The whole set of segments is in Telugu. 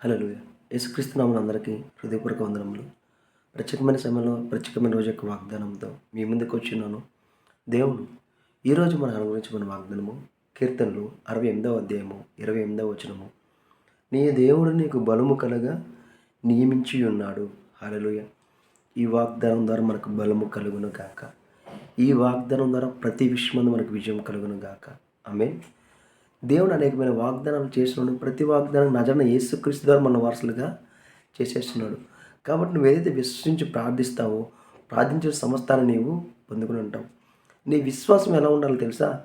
హలో యేసుక్రీస్తు నామమున అందరికీ హృదయపూర్వక వందనములు. ప్రత్యేకమైన సమయంలో ప్రత్యేకమైన రోజు యొక్క వాగ్దానంతో మీ ముందుకు వచ్చినాను. దేవుడు ఈరోజు మన అనుగ్రహించుకున్న వాగ్దానము కీర్తనలు అరవై ఎనిమిదవ అధ్యాయము ఇరవై ఎనిమిదవ వచనము. నీ దేవుడు నీకు బలము కలగా నియమించి ఉన్నాడు. హలలుయ ఈ వాగ్దానం ద్వారా మనకు బలము కలుగును గాక. ఈ వాగ్దానం ద్వారా ప్రతి విషయం మనకు విజయం కలుగును గాక. ఆమె దేవుడు అనేకమైన వాగ్దానాలు చేస్తున్నాడు ప్రతి వాగ్దానం నజన యేసుక్రీస్తు ద్వారా మన వారసులుగా చేసేస్తున్నాడు. కాబట్టి నువ్వు ఏదైతే విశ్వసించి ప్రార్థిస్తావో ప్రార్థించిన సమస్తాన్ని నీవు పొందుకుని ఉంటావు. నీ విశ్వాసం ఎలా ఉండాలో తెలుసా?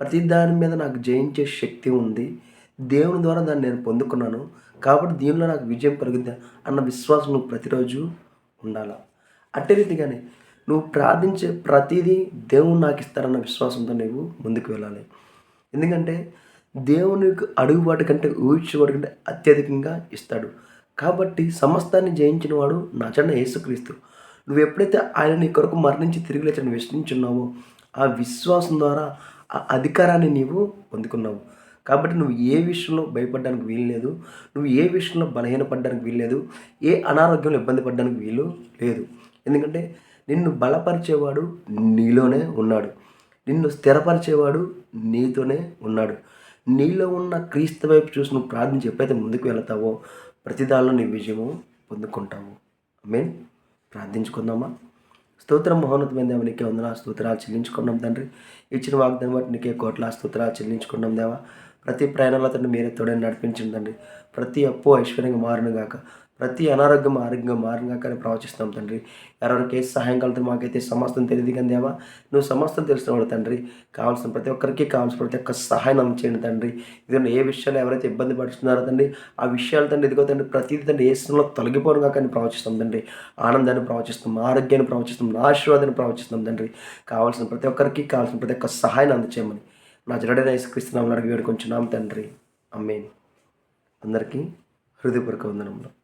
ప్రతి దాని మీద నాకు జయించే శక్తి ఉంది. దేవుని ద్వారా దాన్ని నేను పొందుకున్నాను. కాబట్టి దీనిలో నాకు విజయం కలుగుద్ది అన్న విశ్వాసం నువ్వు ప్రతిరోజు ఉండాలా? అట్టే రీతిగానే నువ్వు ప్రార్థించే ప్రతిదీ దేవుడు నాకు ఇస్తారన్న విశ్వాసంతో నువ్వు ముందుకు వెళ్ళాలి. ఎందుకంటే దేవునికి అడుగుబాటు కంటే ఊహించేవాడు కంటే అత్యధికంగా ఇస్తాడు. కాబట్టి సమస్తాన్ని జయించిన వాడు నా చెన్న యేసుక్రీస్తు. నువ్వు ఎప్పుడైతే ఆయన నీ కొరకు మరణించి తిరిగి లేచని విశ్వసించున్నావో ఆ విశ్వాసం ద్వారా ఆ అధికారాన్ని నీవు పొందుకున్నావు. కాబట్టి నువ్వు ఏ విషయంలో భయపడడానికి వీలు లేదు నువ్వు ఏ విషయంలో బలహీనపడడానికి వీలు లేదు ఏ అనారోగ్యంలో ఇబ్బంది పడడానికి వీలు లేదు. ఎందుకంటే నిన్ను బలపరిచేవాడు నీలోనే ఉన్నాడు. నిన్ను స్థిరపరిచేవాడు నీతోనే ఉన్నాడు. నీలో ఉన్న క్రీస్తు వైపు చూసి నువ్వు ప్రార్థించి ఎప్పుడైతే ముందుకు వెళతావో ప్రతి దానిలో నీ విజయము పొందుకుంటావు. మీన్ ప్రార్థించుకుందామా? స్తోత్రం మహోన్నతమైన దేవ నీకే వందన స్తోత్రాలు చెల్లించుకున్నాం తండ్రి. ఇచ్చిన వాగ్దానం బట్టి నీకే కోట్ల స్తోత్రాలు చెల్లించుకున్నాం దేవా. ప్రతి ప్రయాణంలో తండ్రి మీరే తోడని నడిపించిందండి ప్రతి అప్పు ఐశ్వర్యంగా మారును గాక. ప్రతి అనారోగ్యం ఆరోగ్యం మారంగా కానీ ప్రవచిస్తాం తండ్రి. ఎవరికి ఏ సహాయం కలుగుతుంది మాకైతే సమస్తం తెలియదు కానీ దేవా నువ్వు సమస్తం తెలిసినవాడు తండ్రి. కావాల్సిన ప్రతి ఒక్కరికి కావాల్సిన ప్రతి ఒక్క సహాయం అందచేయండి తండ్రి. ఇదిగో ఏ విషయాలు ఎవరైతే ఇబ్బంది పడుతున్నారో తండ్రి ఆ విషయాలు తండ్రి ఇదిగో తండ్రి ప్రతిదీ తండ్రి ఏ స్థితిలో తొలగిపోను కానీ ప్రవచిస్తాం తండ్రి. ఆనందాన్ని ప్రవచిస్తాం ఆరోగ్యాన్ని ప్రవచిస్తాం ఆశీర్వాదాన్ని ప్రవచిస్తాం తండ్రి. కావాల్సిన ప్రతి ఒక్కరికి కావాల్సిన ప్రతి ఒక్క సహాయాన్ని అందచేయమని నా జడడైన యేసుక్రీస్తునామని అడిగి వేడుకొంచున్నాం తండ్రి. అమ్మేని అందరికీ హృదయపూర్వక వందనంలో